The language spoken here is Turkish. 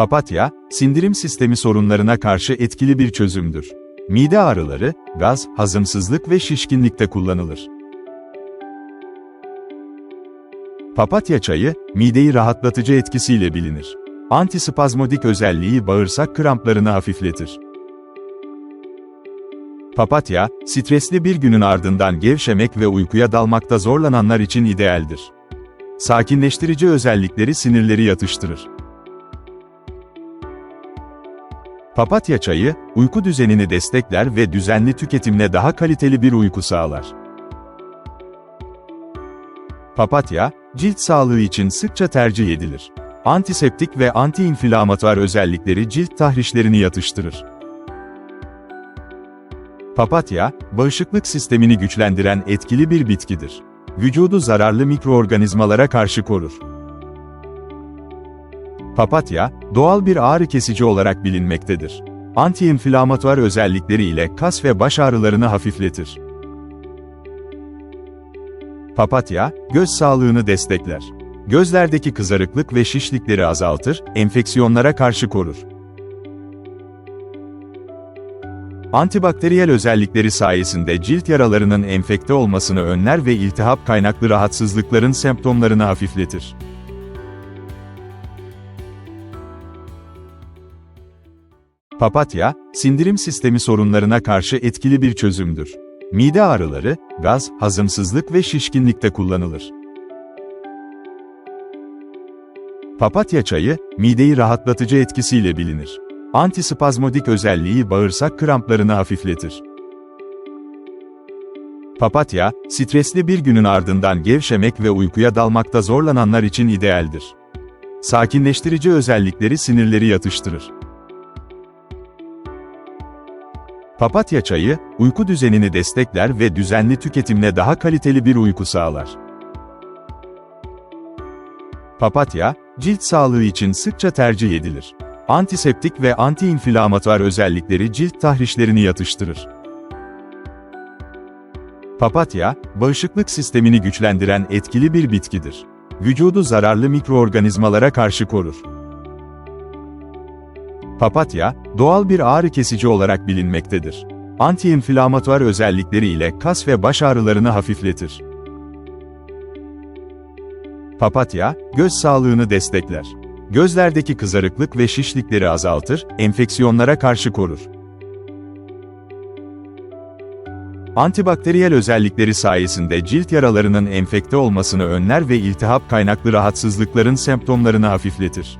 Papatya, sindirim sistemi sorunlarına karşı etkili bir çözümdür. Mide ağrıları, gaz, hazımsızlık ve şişkinlikte kullanılır. Papatya çayı, mideyi rahatlatıcı etkisiyle bilinir. Antispazmodik özelliği bağırsak kramplarını hafifletir. Papatya, stresli bir günün ardından gevşemek ve uykuya dalmakta zorlananlar için idealdir. Sakinleştirici özellikleri sinirleri yatıştırır. Papatya çayı, uyku düzenini destekler ve düzenli tüketimle daha kaliteli bir uyku sağlar. Papatya, cilt sağlığı için sıkça tercih edilir. Antiseptik ve antiinflamatuar özellikleri cilt tahrişlerini yatıştırır. Papatya, bağışıklık sistemini güçlendiren etkili bir bitkidir. Vücudu zararlı mikroorganizmalara karşı korur. Papatya, doğal bir ağrı kesici olarak bilinmektedir. Antiinflamatuar özellikleri ile kas ve baş ağrılarını hafifletir. Papatya, göz sağlığını destekler. Gözlerdeki kızarıklık ve şişlikleri azaltır, enfeksiyonlara karşı korur. Antibakteriyel özellikleri sayesinde cilt yaralarının enfekte olmasını önler ve iltihap kaynaklı rahatsızlıkların semptomlarını hafifletir. Papatya, sindirim sistemi sorunlarına karşı etkili bir çözümdür. Mide ağrıları, gaz, hazımsızlık ve şişkinlikte kullanılır. Papatya çayı, mideyi rahatlatıcı etkisiyle bilinir. Antispazmodik özelliği bağırsak kramplarını hafifletir. Papatya, stresli bir günün ardından gevşemek ve uykuya dalmakta zorlananlar için idealdir. Sakinleştirici özellikleri sinirleri yatıştırır. Papatya çayı, uyku düzenini destekler ve düzenli tüketimle daha kaliteli bir uyku sağlar. Papatya, cilt sağlığı için sıkça tercih edilir. Antiseptik ve antiinflamatuar özellikleri cilt tahrişlerini yatıştırır. Papatya, bağışıklık sistemini güçlendiren etkili bir bitkidir. Vücudu zararlı mikroorganizmalara karşı korur. Papatya, doğal bir ağrı kesici olarak bilinmektedir. Antiinflamatuar özellikleri ile kas ve baş ağrılarını hafifletir. Papatya, göz sağlığını destekler. Gözlerdeki kızarıklık ve şişlikleri azaltır, enfeksiyonlara karşı korur. Antibakteriyel özellikleri sayesinde cilt yaralarının enfekte olmasını önler ve iltihap kaynaklı rahatsızlıkların semptomlarını hafifletir.